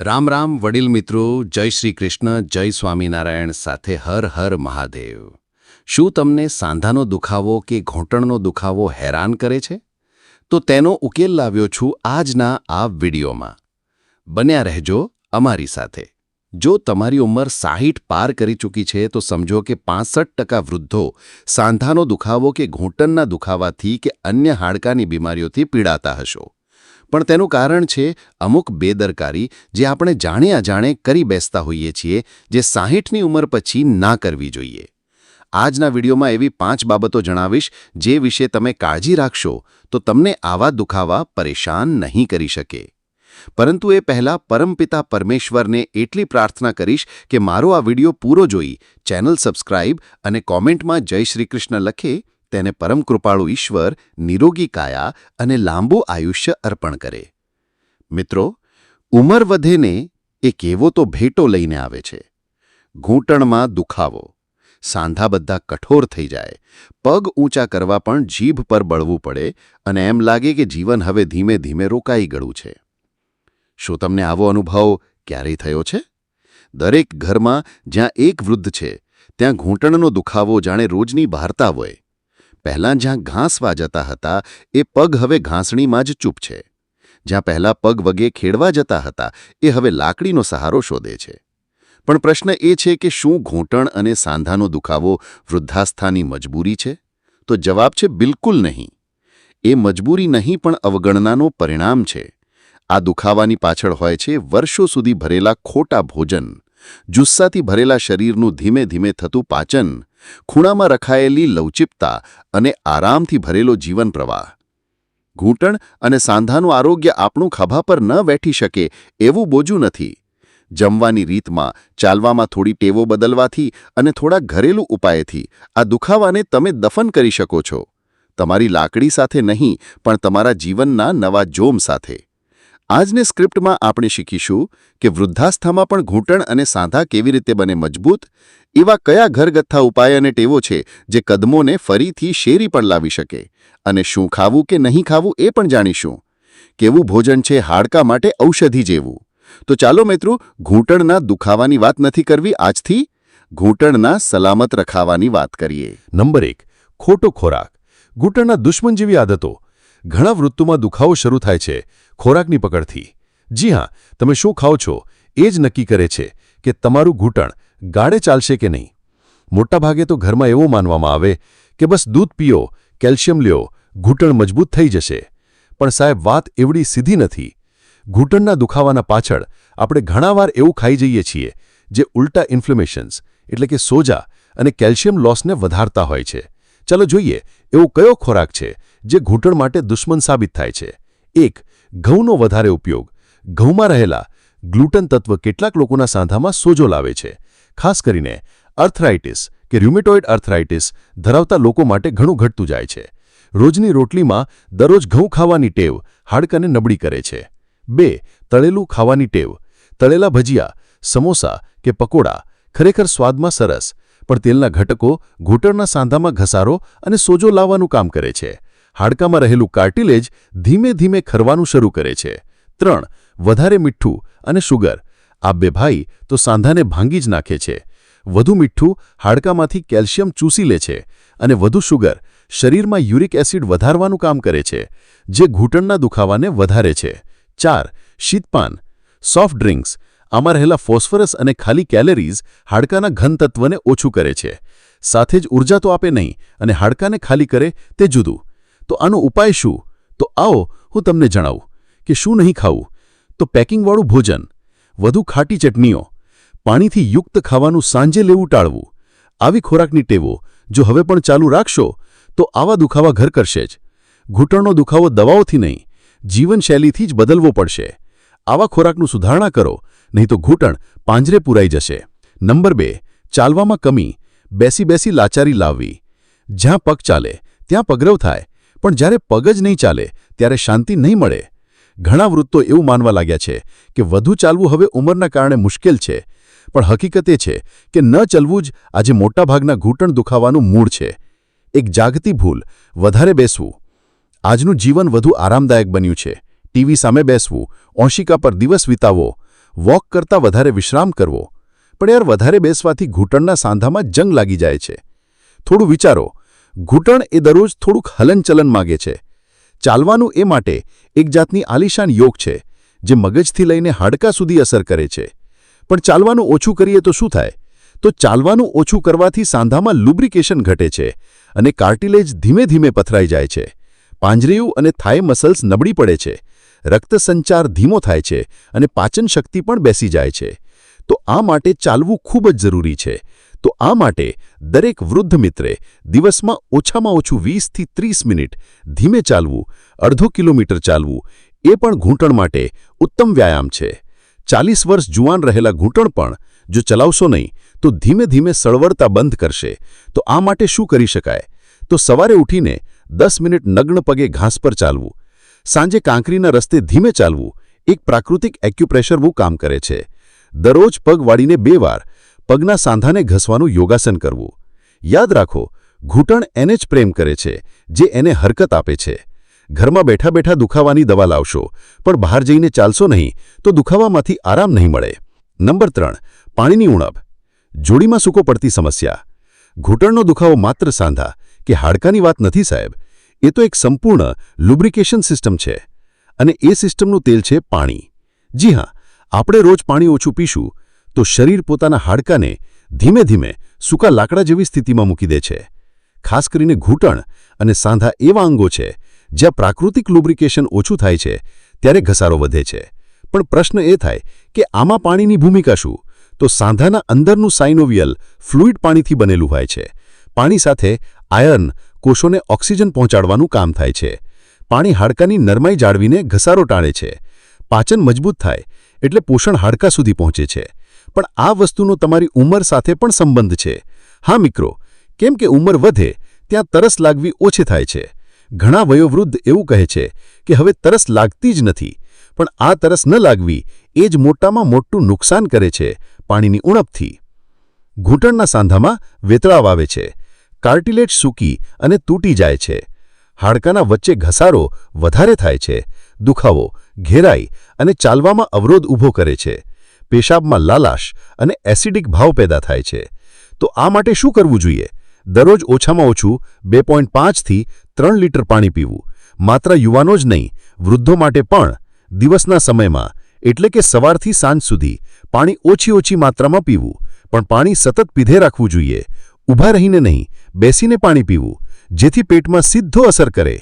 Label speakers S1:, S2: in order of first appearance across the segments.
S1: રામ રામ, વડીલ મિત્રો, જય શ્રી કૃષ્ણ, જય સ્વામિનારાયણ સાથે હર હર મહાદેવ. શું તમને સાંધાનો દુખાવો કે ઘૂંટણનો દુખાવો હેરાન કરે છે? તો તેનો ઉકેલ લાવ્યો છું આજના આ વિડીયોમાં. બન્યા રહેજો અમારી સાથે. જો તમારી ઉંમર સાહીઠ પાર કરી ચૂકી છે, તો સમજો કે પાસઠ ટકા વૃદ્ધો સાંધાનો દુખાવો કે ઘૂંટણના દુખાવાથી કે અન્ય હાડકાની બીમારીઓથી પીડાતા હશો. પણ તેનું કારણ છે અમુક બેદરકારી જે આપણે જાણે અજાણે કરી બેસતા હોઈએ છીએ, જે સાહીઠની ઉંમર પછી ના કરવી જોઈએ. આજના વિડીયોમાં એવી પાંચ બાબતો જણાવીશ જે વિશે તમે કાળજી રાખશો તો તમને આવા દુખાવા પરેશાન નહીં કરી શકે. પરંતુ એ પહેલાં પરમપિતા પરમેશ્વરને એટલી પ્રાર્થના કરીશ કે મારો આ વીડિયો પૂરો જોઈ, ચેનલ સબસ્ક્રાઇબ અને કોમેન્ટમાં જય શ્રી કૃષ્ણ લખે તેને પરમ કૃપાળુ ઈશ્વર, નિરોગી કાયા અને લાંબુ આયુષ્ય અર્પણ કરે. મિત્રો, ઉંમર વધેને એ કેવો તો ભેટો લઈને આવે છે. ઘૂંટણમાં દુખાવો, સાંધા બધા કઠોર થઈ જાય, પગ ઊંચા કરવા પણ જીભ પર બળવું પડે અને એમ લાગે કે જીવન હવે ધીમે ધીમે રોકાઈ ગયું છે. શું તમને આવો અનુભવ ક્યારેય થયો છે? દરેક ઘરમાં જ્યાં એક વૃદ્ધ છે, ત્યાં ઘૂંટણનો દુખાવો જાણે રોજની બહારતા હોય. પહેલાં જ્યાં ઘાસવા જતા હતા, એ પગ હવે ઘાસણીમાં જ ચૂપ છે. જ્યાં પહેલાં પગ વગે ખેડવા જતા હતા, એ હવે લાકડીનો સહારો શોધે છે. પણ પ્રશ્ન એ છે કે શું ઘૂંટણ અને સાંધાનો દુખાવો વૃદ્ધાસ્થાની મજબૂરી છે? તો જવાબ છે બિલકુલ નહીં. એ મજબૂરી નહીં પણ અવગણનાનો પરિણામ છે. આ દુખાવાની પાછળ હોય છે વર્ષો સુધી ભરેલા ખોટા ભોજન. જુસ્સાથી ભરેલા શરીરનું ધીમે ધીમે થતું પાચન. ખૂણામાં રખાયેલી લવચિપતા અને આરામથી ભરેલો જીવન પ્રવાહ. ઘૂંટણ અને સાંધાનું આરોગ્ય આપણું ખભા પર ન બેઠી શકે એવું બોજું નથી. જમવાની રીતમાં ચાલવામાં થોડી ટેવો બદલવાથી અને થોડા ઘરેલું ઉપાયથી આ દુખાવાને તમે દફન કરી શકો છો. તમારી લાકડી સાથે નહીં, પણ તમારા જીવનના નવા જોમ સાથે. આજને સ્ક્રિપ્ટમાં આપણે શીખીશું કે વૃદ્ધાસ્થામાં પણ ઘૂંટણ અને સાંધા કેવી રીતે બને મજબૂત, એવા કયા ઘરગથ્થા ઉપાય અને ટેવો છે જે કદમોને ફરીથી શેરી પણ લાવી શકે, અને શું ખાવું કે નહીં ખાવું એ પણ જાણીશું. કેવું ભોજન છે હાડકા માટે ઔષધિ જેવું. તો ચાલો મિત્રો, ઘૂંટણના દુખાવાની વાત નથી કરવી આજથી? ઘૂંટણના સલામત રખાવાની વાત કરીએ.
S2: નંબર એક, ખોટો ખોરાક. ઘૂંટણના દુશ્મન જેવી આદતો. ઘણા વૃત્તુમાં દુખાવો શરૂ થાય છે ખોરાકની પકડથી. જી હા, તમે શું ખાઓ છો? એ જ નક્કી કરે છે કે તમારું ઘૂંટણ ગાળે ચાલશે કે નહીં. મોટાભાગે તો ઘરમાં એવું માનવામાં આવે કે બસ દૂધ પીઓ, કેલ્શિયમ લ્યો, ઘૂંટણ મજબૂત થઈ જશે. પણ સાહેબ, વાત એવડી સીધી નથી. ઘૂંટણના દુખાવાના પાછળ આપણે ઘણાવાર એવું ખાઈ જઈએ છીએ જે ઉલટા ઇન્ફ્લેમેશન્સ એટલે કે સોજા અને કેલ્શિયમ લોસને વધારતા હોય છે. ચાલો જોઈએ, એવો કયો ખોરાક છે જે ઘૂંટણ માટે દુશ્મન સાબિત થાય છે. એક, ઘઉંનો વધારે ઉપયોગ. ઘઉંમાં રહેલા ગ્લુટન તત્વ કેટલાક લોકોના સાંધામાં સોજો લાવે છે. ખાસ કરીને અર્થરાઇટિસ કે ર્યુમેટોઇડ અર્થરાઇટિસ ધરાવતા લોકો માટે ઘણું ઘટતું જાય છે. રોજની રોટલીમાં દરરોજ ઘઉં ખાવાની ટેવ હાડકાને નબળી કરે છે. બે, તળેલું ખાવાની ટેવ. તળેલા ભજીયા, સમોસા કે પકોડા ખરેખર સ્વાદમાં સરસ, પણ તેલના ઘટકો ઘૂંટણના સાંધામાં ઘસારો અને સોજો લાવવાનું કામ કરે છે. હાડકામાં રહેલું કાર્ટિલેજ ધીમે ધીમે ખરવાનું શરૂ કરે છે. ત્રણ, વધારે મીઠું અને શુગર આ બે ભાઈ તો સાંધાને ભાંગી જ નાખે છે. વધુ મીઠું હાડકામાંથી કેલ્શિયમ ચૂસી લે છે અને વધુ શુગર શરીરમાં યુરિક એસિડ વધારવાનું કામ કરે છે, જે ઘૂંટણના દુખાવાને વધારે છે. ચાર, શીતપાન. Soft drinks. આમાં રહેલા ફોસ્ફરસ અને ખાલી કેલેરીઝ હાડકાના ઘનતત્વને ઓછું કરે છે. સાથે જ ઊર્જા તો આપે નહીં અને હાડકાને ખાલી કરે તે જુદું. તો આનો ઉપાય શું? તો આવો, હું તમને જણાવું કે શું નહીં ખાવું? તો પેકિંગવાળું ભોજન, વધુ ખાટી ચટણીઓ, પાણીથી યુક્ત ખાવાનું સાંજે લેવું ટાળવું, આવી ખોરાકની ટેવો, જો હવે પણ ચાલુ રાખશો, તો આવા દુખાવા ઘર કરશે જ. ઘૂંટણનો દુખાવો દવાઓથી નહીં, જીવનશૈલીથી જ બદલવો પડશે. આવા ખોરાકનું સુધારણા કરો, નહીં તો ઘૂંટણ પાંજરે પૂરાઈ જશે. નંબર બે, ચાલવામાં કમી, બેસી બેસી લાચારી લાવવી. જ્યાં પગ ચાલે, ત્યાં પગરવ થાય. પણ જ્યારે પગ જ નહીં ચાલે, ત્યારે શાંતિ નહીં મળે. ઘણા વૃત્તો એવું માનવા લાગ્યા છે કે વધુ ચાલવું હવે ઉંમરના કારણે મુશ્કેલ છે, પણ હકીકત એ છે કે ન ચલવું જ આજે મોટાભાગના ઘૂંટણ દુખાવાનું મૂળ છે. એક જાગતી ભૂલ, વધારે બેસવું. આજનું જીવન વધુ આરામદાયક બન્યું છે. ટીવી સામે બેસવું, ઓશિકા પર દિવસ વિતાવવો વોક કરતાં વધારે વિશ્રામ કરવો. પણ યાર, વધારે બેસવાથી ઘૂંટણના સાંધામાં જંગ લાગી જાય છે. થોડું વિચારો ઘૂંટણ એ દરરોજ થોડુંક હલનચલન માગે છે. ચાલવાનું એ માટે એક જાતની આલિશાન યોગ છે, જે મગજથી લઈને હાડકા સુધી અસર કરે છે. પણ ચાલવાનું ઓછું કરીએ તો શું થાય? તો ચાલવાનું ઓછું કરવાથી સાંધામાં લુબ્રિકેશન ઘટે છે અને કાર્ટિલેજ ધીમે ધીમે પથરાઈ જાય છે. પાંજરેયું અને થાઈ મસલ્સ નબળી પડે છે. રક્તસંચાર ધીમો થાય છે અને પાચન શક્તિ પણ બેસી જાય છે. તો આ માટે ચાલવું ખૂબ જ જરૂરી છે. તો આ માટે દરેક વૃદ્ધ મિત્રે દિવસમાં ઓછામાં ઓછું વીસથી ત્રીસ મિનિટ ધીમે ચાલવું, અડધો કિલોમીટર ચાલવું, એ પણ ઘૂંટણ માટે ઉત્તમ વ્યાયામ છે. ચાલીસ વર્ષ જુવાન રહેલા ઘૂંટણ પણ જો ચલાવશો નહીં, તો ધીમે ધીમે સળવળતા બંધ કરશે. તો આ માટે શું કરી શકાય? તો સવારે ઉઠીને દસ મિનિટ નગ્ન પગે ઘાસ પર ચાલવું. સાંજે કાંકરીના રસ્તે ધીમે ચાલવું એક પ્રાકૃતિક એક્યુપ્રેશરવું કામ કરે છે. દરરોજ પગ વાળીને બે વાર પગના સાંધાને ઘસવાનું યોગાસન કરવું. યાદ રાખો, ઘૂંટણ એને જ પ્રેમ કરે છે, જે એને હરકત આપે છે. ઘરમાં બેઠા બેઠા દુખાવાની દવા લાવશો, પણ બહાર જઈને ચાલશો નહીં, તો દુખાવામાંથી આરામ નહીં મળે. નંબર ત્રણ, પાણીની ઉણપ. જોડીમાં સૂકો પડતી સમસ્યા. ઘૂંટણનો દુખાવો માત્ર સાંધા, કે હાડકાની વાત નથી સાહેબ. એ તો એક સંપૂર્ણ લુબ્રિકેશન સિસ્ટમ છે. અને એ સિસ્ટમનું તેલ છે પાણી. જી હા, આપણે રોજ પાણી ઓછું પીશું તો શરીર પોતાના હાડકાને ધીમે ધીમે સૂકા લાકડા જેવી સ્થિતિમાં મૂકી દે છે. ખાસ કરીને ઘૂંટણ અને સાંધા એવા અંગો છે, જ્યાં પ્રાકૃતિક લુબ્રિકેશન ઓછું થાય છે, ત્યારે ઘસારો વધે છે. પણ પ્રશ્ન એ થાય કે આમાં પાણીની ભૂમિકા શું? તો સાંધાના અંદરનું સાઇનોવિયલ ફ્લુઇડ પાણીથી બનેલું હોય છે. પાણી સાથે આયર્ન કોષોને ઓક્સિજન પહોંચાડવાનું કામ થાય છે. પાણી હાડકાની નરમાઈ જાળવીને ઘસારો ટાળે છે. પાચન મજબૂત થાય, એટલે પોષણ હાડકા સુધી પહોંચે છે. પણ આ વસ્તુનો તમારી ઉંમર સાથે પણ સંબંધ છે. હા મિત્રો, કેમ કે ઉંમર વધે, ત્યાં તરસ લાગવી ઓછી થાય છે. ઘણા વયોવૃદ્ધ એવું કહે છે કે હવે તરસ લાગતી જ નથી, પણ આ તરસ ન લાગવી એ જ મોટામાં મોટું નુકસાન કરે છે પાણીની ઉણપથી. ઘૂંટણના સાંધામાં વેતળાવ આવે છે, કાર્ટિલેજ સૂકી અને તૂટી જાય છે. હાડકાના વચ્ચે ઘસારો વધારે થાય છે, દુખાવો, ઘેરાઈ અને ચાલવામાં અવરોધ ઊભો કરે છે. પેશાબમાં લાલાશ અને એસિડિક ભાવ પેદા થાય છે. તો આ માટે શું કરવું જોઈએ? દરરોજ ઓછામાં ઓછું બે પોઈન્ટ પાંચથી ત્રણ લીટર પાણી પીવું. માત્ર યુવાનો જ નહીં, વૃદ્ધો માટે પણ. દિવસના સમયમાં, એટલે કે સવારથી સાંજ સુધી, પાણી ઓછી ઓછી માત્રામાં પીવું. પણ પાણી સતત પીધે રાખવું જોઈએ. ઊભા રહીને નહીં, બેસીને પાણી પીવું, જેથી પેટમાં સીધો અસર કરે.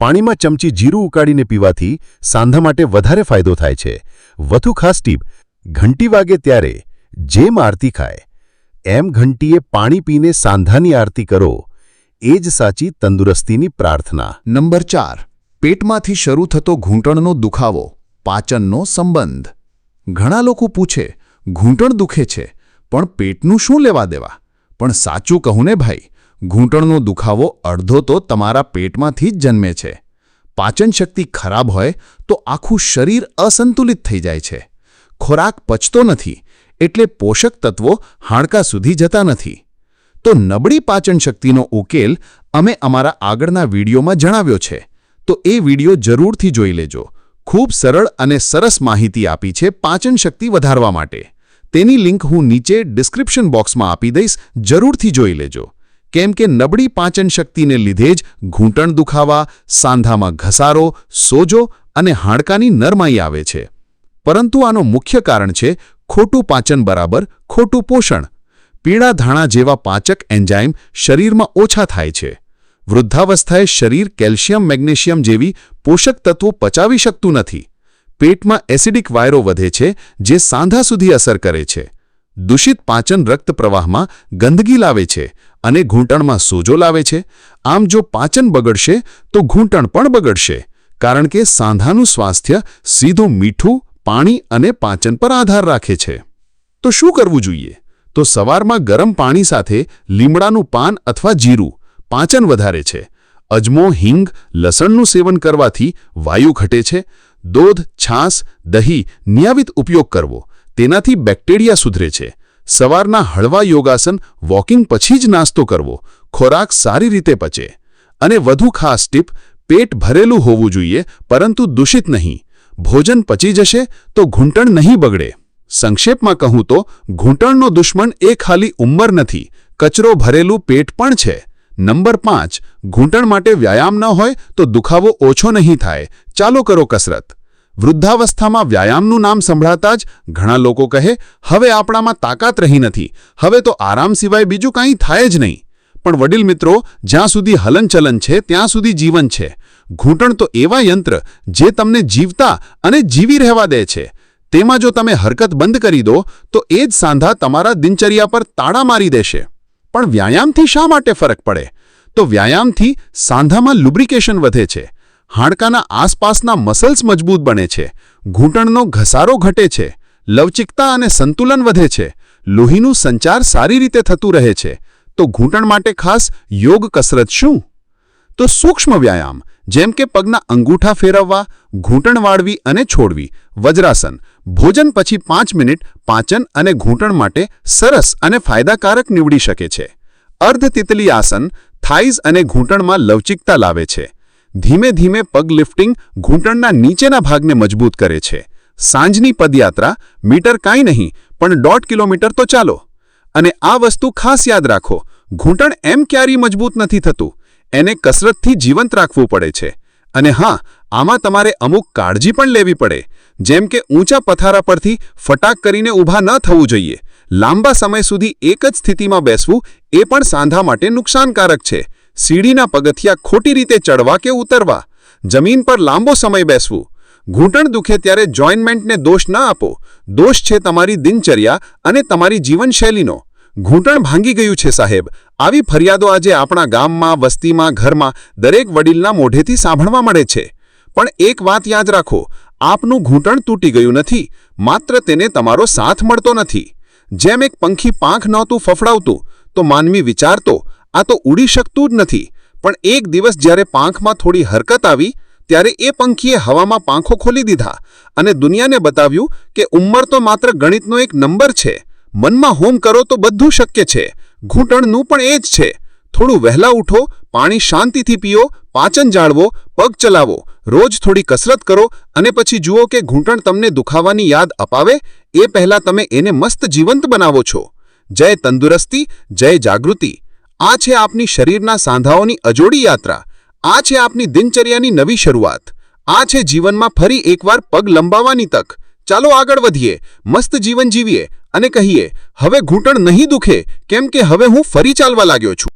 S2: પાણીમાં ચમચી જીરું ઉકાળીને પીવાથી સાંધા માટે વધારે ફાયદો થાય છે. વધુ ખાસ ટીપ ઘંટી વાગે ત્યારે જેમ આરતી ખાય, એમ ઘંટીએ પાણી પીને સાંધાની આરતી કરો, એ જ સાચી તંદુરસ્તીની પ્રાર્થના.
S3: નંબર ચાર, પેટમાંથી શરૂ થતો ઘૂંટણનો દુખાવો, પાચનનો સંબંધ. ઘણા લોકો પૂછે, ઘૂંટણ દુખે છે, પણ પેટનું શું લેવા દેવા? પણ સાચું કહું ને ભાઈ, ઘૂંટણનો દુખાવો અડધો તો તમારા પેટમાંથી જ જન્મે છે. પાચન શક્તિ ખરાબ હોય તો આખું શરીર અસંતુલિત થઈ જાય છે. ખોરાક પચતો નથી એટલે પોષક તત્વો હાડકા સુધી જતા નથી. તો નબળી પાચન શક્તિનો ઉકેલ અમે અમારા આગળના વિડીયોમાં જણાવ્યો છે. તો એ વીડિયો જરૂરથી જોઈ લેજો. ખૂબ સરળ અને સરસ માહિતી આપી છે પાચન શક્તિ વધારવા માટે. તેની લિંક હું નીચે ડિસ્ક્રિપ્શન બોક્સમાં આપી દઈશ, જરૂરથી જોઈ લેજો. કેમ કે નબળી પાચન શક્તિને લીધે જ ઘૂંટણ દુખાવા, સાંધામાં ઘસારો, સોજો અને હાડકાની નરમાઈ આવે છે. પરંતુ આનો મુખ્ય કારણ છે ખોટું પાચન બરાબર, ખોટું પોષણ. પીળા ધાણા જેવા પાચક એન્જાઇમ શરીરમાં ઓછા થાય છે. વૃદ્ધાવસ્થાએ શરીર કેલ્શિયમ, મેગ્નેશિયમ જેવી પોષક તત્વો પચાવી શકતું નથી. પેટમાં એસિડિક વાયરો વધે છે, જે સાંધા સુધી અસર કરે છે. દૂષિત પાચન રક્ત પ્રવાહમાં ગંદકી લાવે છે અને ઘૂંટણમાં સોજો લાવે છે. આમ જો પાચન બગડશે, તો ઘૂંટણ પણ બગડશે, કારણ કે સાંધાનું સ્વાસ્થ્ય સીધું મીઠું પાણી અને પાચન પર આધાર રાખે છે. તો શું કરવું જોઈએ? તો સવારમાં ગરમ પાણી સાથે લીમડાનું પાન અથવા જીરું પાચન વધારે છે. અજમો, હિંગ, લસણનું સેવન કરવાથી વાયુ ઘટે છે. દૂધ છાસ દહીં નિયમિત ઉપયોગ કરવો. તેનાથી બેક્ટેરિયા સુધરે છે. સવારના હળવા યોગાસન, વોકિંગ પછી જ નાસ્તો કરવો. ખોરાક સારી રીતે પચે. અને વધુ ખાસ ટીપ, પેટ ભરેલું હોવું જોઈએ, પરંતુ દૂષિત નહીં. ભોજન પચી જશે તો ઘૂંટણ નહીં બગડે. સંક્ષેપમાં કહું તો, ઘૂંટણનો દુશ્મન એ ખાલી ઉંમર નથી, કચરો ભરેલું પેટ પણ છે. નંબર પાંચ, ઘૂંટણ માટે વ્યાયામ ન હોય તો દુખાવો ઓછો નહીં થાય. ચાલો કરો કસરત. વૃદ્ધાવસ્થામાં વ્યાયામનું નામ સંભળાતા જ ઘણા લોકો કહે, હવે આપણામાં તાકાત રહી નથી. હવે તો આરામ સિવાય બીજું કાંઈ થાય જ નહીં. પણ વડીલ મિત્રો, જ્યાં સુધી હલનચલન છે, ત્યાં સુધી જીવન છે. ઘૂંટણ તો એવા યંત્ર જે તમને જીવતા અને જીવી રહેવા દે છે. તેમાં જો તમે હરકત બંધ કરી દો, તો એ જ સાંધા તમારા દિનચર્યા પર તાળા મારી દેશે. પણ વ્યાયામથી શા માટે ફરક પડે? તો વ્યાયામથી સાંધામાં લુબ્રિકેશન વધે છે. હાડકાના આસપાસના મસલ્સ મજબૂત બને છે. ઘૂંટણનો ઘસારો ઘટે છે. લવચિકતા અને સંતુલન વધે છે. લોહીનું સંચાર સારી રીતે થતું રહે છે. તો ઘૂંટણ માટે ખાસ યોગ કસરત શું? તો સૂક્ષ્મ વ્યાયામ. જેમ કે પગના અંગૂઠા ફેરવવા, ઘૂંટણ વાળવી અને છોડવી, વજ્રાસન. ભોજન પછી પાંચ મિનિટ પાચન અને ઘૂંટણ માટે સરસ અને ફાયદાકારક નીવડી શકે છે. અર્ધ તિતલી આસન થાઈઝ અને ઘૂંટણમાં લવચિકતા લાવે છે. ધીમે ધીમે પગ લિફ્ટિંગ ઘૂંટણના નીચેના ભાગને મજબૂત કરે છે. સાંજની પદયાત્રા મીટર કાંઈ નહીં, પણ દોઢ કિલોમીટર તો ચાલો. અને આ વસ્તુ ખાસ યાદ રાખો, ઘૂંટણ એમ ક્યારેય મજબૂત નથી થતું. એને કસરતથી જીવંત રાખવું પડે છે. અને હા, આમાં તમારે અમુક કાળજી પણ લેવી પડે. જેમ કે ઊંચા પથારા પરથી ફટાક કરીને ઊભા ન થવું જોઈએ. લાંબા સમય સુધી એક જ સ્થિતિમાં બેસવું એ પણ સાંધા માટે નુકસાનકારક છે. સીડીના પગથિયા ખોટી રીતે ચડવા કે ઉતરવા. જમીન પર લાંબો સમય બેસવું. ઘૂંટણ દુખે ત્યારે જોઇન્ટમેન્ટને દોષ ન આપો. દોષ છે તમારી દિનચર્યા અને તમારી જીવનશૈલીનો. ઘૂંટણ ભાંગી ગયું છે, સાહેબ. આવી ફરિયાદો આજે આપણા ગામમાં, વસ્તીમાં, ઘરમાં દરેક વડીલના મોઢેથી સાંભળવા મળે છે. પણ એક વાત યાદ રાખો, આપનું ઘૂંટણ તૂટી ગયું નથી, માત્ર તેને તમારો સાથ મળતો નથી. જેમ એક પંખી પાંખ નહોતું ફફડાવતું, તો માનવી વિચારતો, આ તો ઉડી શકતું જ નથી. પણ એક દિવસ જ્યારે પાંખમાં થોડી હરકત આવી, ત્યારે એ પંખીએ હવામાં પાંખો ખોલી દીધા અને દુનિયાને બતાવ્યું કે ઉંમર તો માત્ર ગણિતનો એક નંબર છે. મનમાં હોમ કરો તો બધું શક્ય છે. ઘૂંટણનું પણ એ જ છે. થોડું વહેલા ઉઠો, પાણી શાંતિથી પીઓ, પાચન જાળવો, પગ ચલાવો. રોજ થોડી કસરત કરો અને પછી જુઓ કે ઘૂંટણ તમને દુખાવાની યાદ અપાવે? એ પહેલાં તમે એને મસ્ત જીવંત બનાવો છો. જય તંદુરસ્તી, જય જાગૃતિ. આ છે આપની શરીરના સાંધાઓની અજોડી યાત્રા. આ છે આપની દિનચર્યાની નવી શરૂઆત. આ છે જીવનમાં ફરી એકવાર પગ લંબાવવાની તક. ચાલો આગળ વધીએ. મસ્ત જીવન જીવીએ. અને કહીએ હવે ઘૂંટણ નહીં દુખે કેમ કે હવે હું ફરી ચાલવા લાગ્યો છું.